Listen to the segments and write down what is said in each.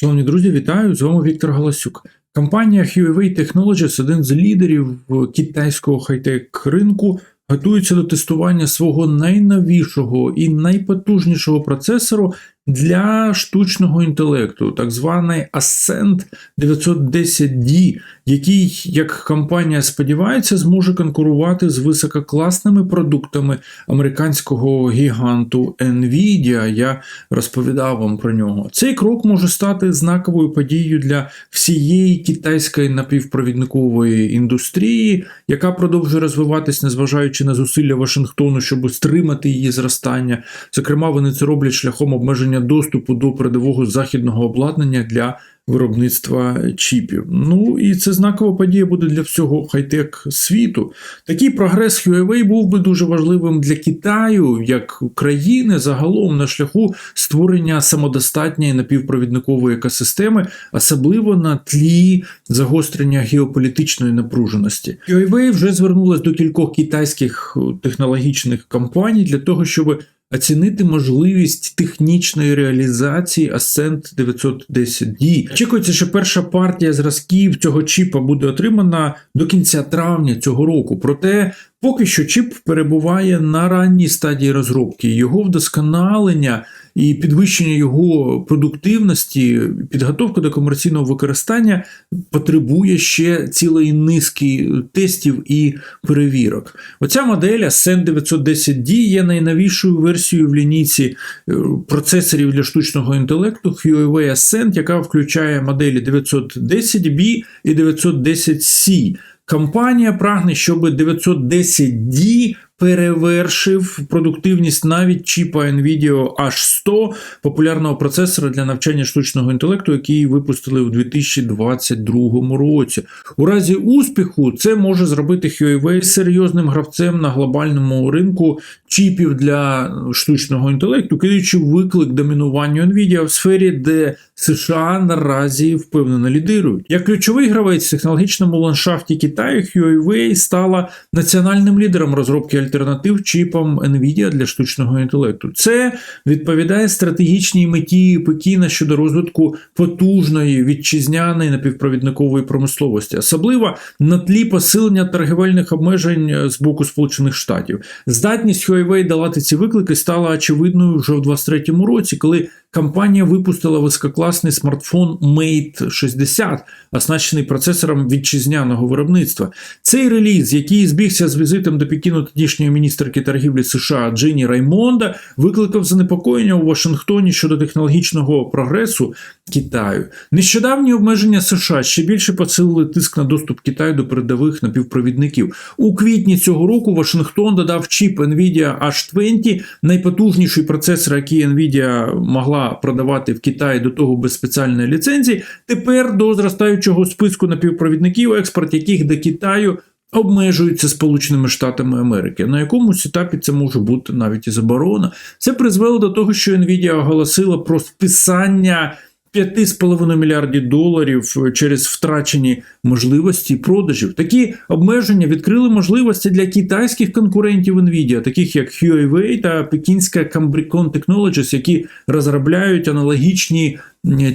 Шановні друзі, вітаю! З вами Віктор Галасюк. Компанія Huawei Technologies, один з лідерів китайського хай-тек ринку, готується до тестування свого найновішого і найпотужнішого процесору для штучного інтелекту, так званий Ascent 910D, який, як компанія сподівається, зможе конкурувати з висококласними продуктами американського гіганту Nvidia. Я розповідав вам про нього. Цей крок може стати знаковою подією для всієї китайської напівпровідникової індустрії, яка продовжує розвиватись, незважаючи на зусилля Вашингтону, щоб стримати її зростання. Зокрема, вони це роблять шляхом обмеження доступу до передового західного обладнання для виробництва чіпів. Ну і це знакова подія буде для всього хай-тек світу. Такий прогрес Huawei був би дуже важливим для Китаю як країни загалом на шляху створення самодостатньої напівпровідникової екосистеми, особливо на тлі загострення геополітичної напруженості. Huawei вже звернулася до кількох китайських технологічних компаній для того, щоб Оцінити можливість технічної реалізації Ascent 910D. Очікується, що перша партія зразків цього чіпа буде отримана до кінця травня цього року. Проте поки що чіп перебуває на ранній стадії розробки. Його вдосконалення і підвищення його продуктивності, підготовка до комерційного використання потребує ще цілої низки тестів і перевірок. Оця модель Ascent 910D є найновішою версією в лінійці е, процесорів для штучного інтелекту Huawei Ascent, яка включає моделі 910B і 910C. Компанія прагне, щоб 910D перевершив продуктивність навіть чіпа NVIDIA H100, популярного процесора для навчання штучного інтелекту, який випустили у 2022 році. У разі успіху це може зробити Huawei серйозним гравцем на глобальному ринку чіпів для штучного інтелекту, кидаючи виклик домінуванню NVIDIA в сфері, де США наразі впевнено лідирують. Як ключовий гравець в технологічному ландшафті Китаю, Huawei стала національним лідером розробки альтернатив чіпам NVIDIA для штучного інтелекту. Це відповідає стратегічній меті Пекіна щодо розвитку потужної вітчизняної напівпровідникової промисловості, особливо на тлі посилення торгівельних обмежень з боку Сполучених Штатів. Здатність Huawei долати ці виклики стала очевидною вже в 2023 році, коли компанія випустила висококласний смартфон Mate 60, оснащений процесором вітчизняного виробництва. Цей реліз, який збігся з візитом до Пекіну тодішньої міністерки торгівлі США Джині Раймонда, викликав занепокоєння у Вашингтоні щодо технологічного прогресу Китаю. Нещодавні обмеження США ще більше посилили тиск на доступ Китаю до передових напівпровідників. У квітні цього року Вашингтон додав чіп Nvidia H20, найпотужніший процесор, який Nvidia могла продавати в Китаї до того без спеціальної ліцензії. Тепер до зростаючого списку напівпровідників, експорт яких до Китаю. обмежується Сполученими Штатами Америки. На якомусь етапі це може бути навіть і заборона. Це призвело до того, що Nvidia оголосила про списання 5,5 мільярдів доларів через втрачені можливості продажів. Такі обмеження відкрили можливості для китайських конкурентів Nvidia, таких як Huawei та пекінська Cambricon Technologies, які розробляють аналогічні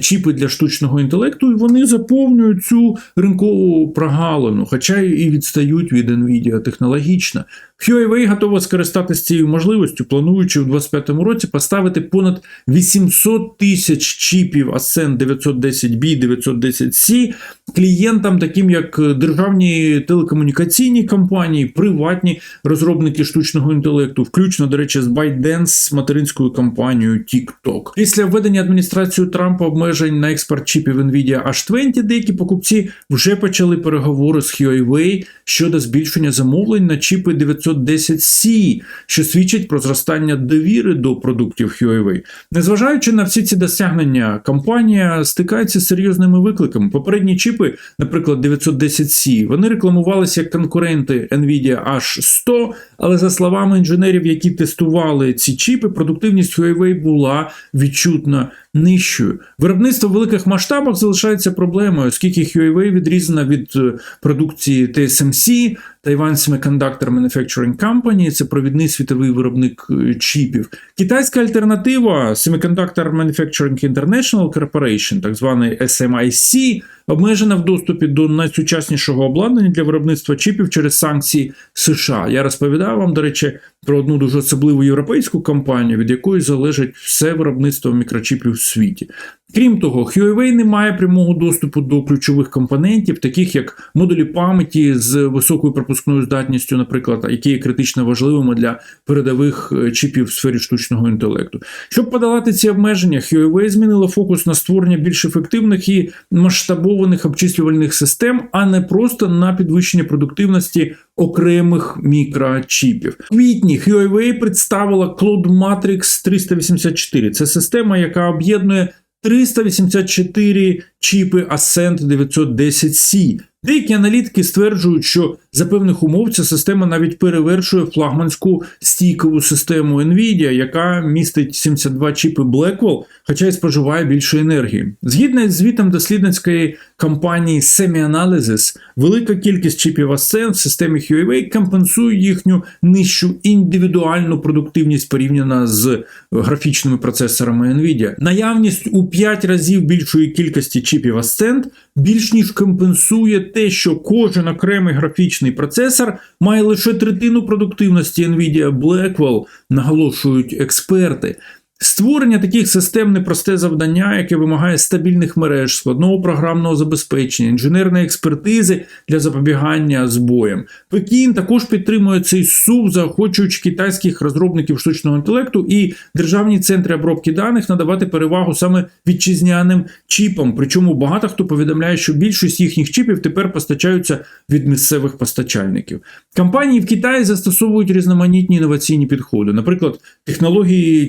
чіпи для штучного інтелекту, і вони заповнюють цю ринкову прогалину, хоча і відстають від Nvidia технологічно. Huawei готова скористатися цією можливістю, плануючи в 2025 році поставити понад 800 тисяч чіпів Ascend 910B, 910C клієнтам, таким як державні телекомунікаційні компанії, приватні розробники штучного інтелекту, включно, до речі, з ByteDance, материнською компанією TikTok. Після введення адміністрацією Трампа обмежень на експорт чіпів Nvidia H20, деякі покупці вже почали переговори з Huawei щодо збільшення замовлень на чіпи 910C, що свідчить про зростання довіри до продуктів Huawei. Незважаючи на всі ці досягнення, компанія стикається з серйозними викликами. Попередні чіпи, наприклад, 910C, вони рекламувалися як конкуренти Nvidia H100, але за словами інженерів, які тестували ці чіпи, продуктивність Huawei була відчутно нижчою. Виробництво в великих масштабах залишається проблемою, оскільки Huawei відрізана від продукції TSMC, Taiwan Semiconductor Manufacturing Company, це провідний світовий виробник е, чіпів. Китайська альтернатива Semiconductor Manufacturing International Corporation, так званий SMIC, обмежена в доступі до найсучаснішого обладнання для виробництва чіпів через санкції США. Я розповідав вам, до речі, про одну дуже особливу європейську компанію, від якої залежить все виробництво мікрочіпів в світі. Крім того, Huawei не має прямого доступу до ключових компонентів, таких як модулі пам'яті з високою пропускною здатністю, наприклад, які є критично важливими для передових е, чіпів в сфері штучного інтелекту. Щоб подолати ці обмеження, Huawei змінила фокус на створення більш ефективних і масштабованих обчислювальних систем, а не просто на підвищення продуктивності окремих мікрочіпів. В квітні Huawei представила Cloud Matrix 384. Це система, яка об'єднує 384 чіпи Ascent 910C. Деякі аналітики стверджують, що за певних умов ця система навіть перевершує флагманську стійкову систему Nvidia, яка містить 72 чіпи Blackwell, хоча й споживає більше енергії. Згідно із звітом дослідницької компанії Semi-Analysis, велика кількість чіпів Ascent в системі Huawei компенсує їхню нижчу індивідуальну продуктивність порівняно з графічними процесорами Nvidia. Наявність у 5 разів більшої кількості чіпів Ascent більш ніж компенсує те, що кожен окремий графічний процесор має лише третину продуктивності Nvidia Blackwell, наголошують експерти. Створення таких систем непросте завдання, яке вимагає стабільних мереж, складного програмного забезпечення, інженерної експертизи для запобігання збоям. Пекін також підтримує цей сув, заохочуючи китайських розробників штучного інтелекту і державні центри обробки даних надавати перевагу саме вітчизняним чіпам. Причому багато хто повідомляє, що більшість їхніх чіпів тепер постачаються від місцевих постачальників. Компанії в Китаї застосовують різноманітні інноваційні підходи, наприклад, технології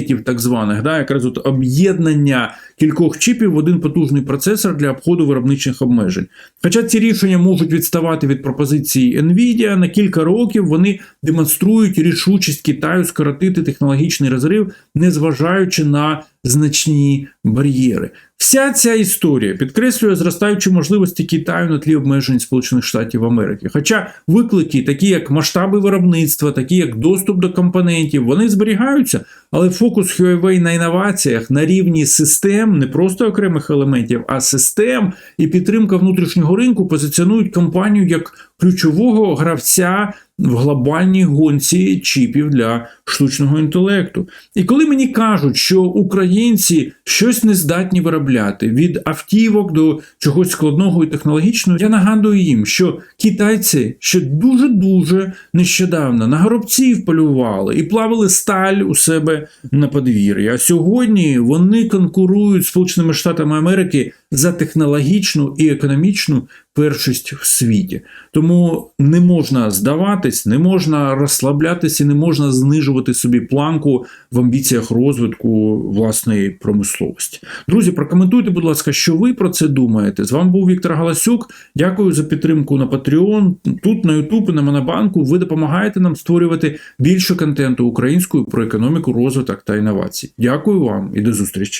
чіплетів, так званих, да, якраз от об'єднання кількох чіпів в один потужний процесор для обходу виробничих обмежень. Хоча ці рішення можуть відставати від пропозиції Nvidia, на кілька років вони демонструють рішучість Китаю скоротити технологічний розрив, незважаючи на значні бар'єри. Вся ця історія підкреслює зростаючі можливості Китаю на тлі обмежень Сполучених Штатів Америки. Хоча виклики, такі як масштаби виробництва, такі як доступ до компонентів, вони зберігаються, але фокус Huawei на інноваціях на рівні систем, не просто окремих елементів, а систем і підтримка внутрішнього ринку позиціонують компанію як ключового гравця в глобальній гонці чіпів для штучного інтелекту. І коли мені кажуть, що українці щось не здатні виробляти від автівок до чогось складного і технологічного, я нагадую їм, що китайці ще дуже дуже нещодавно на горобців полювали і плавили сталь у себе на подвір'ї. А сьогодні вони конкурують з Сполученими Штатами Америки за технологічну і економічну першість в світі. Тому не можна здаватись, не можна розслаблятися, не можна знижувати собі планку в амбіціях розвитку власної промисловості. Друзі, прокоментуйте, будь ласка, що ви про це думаєте. З вами був Віктор Галасюк. Дякую за підтримку на Patreon. Тут на YouTube на Монобанку ви допомагаєте нам створювати більше контенту українською про економіку, розвиток та інновації. Дякую вам і до зустрічі.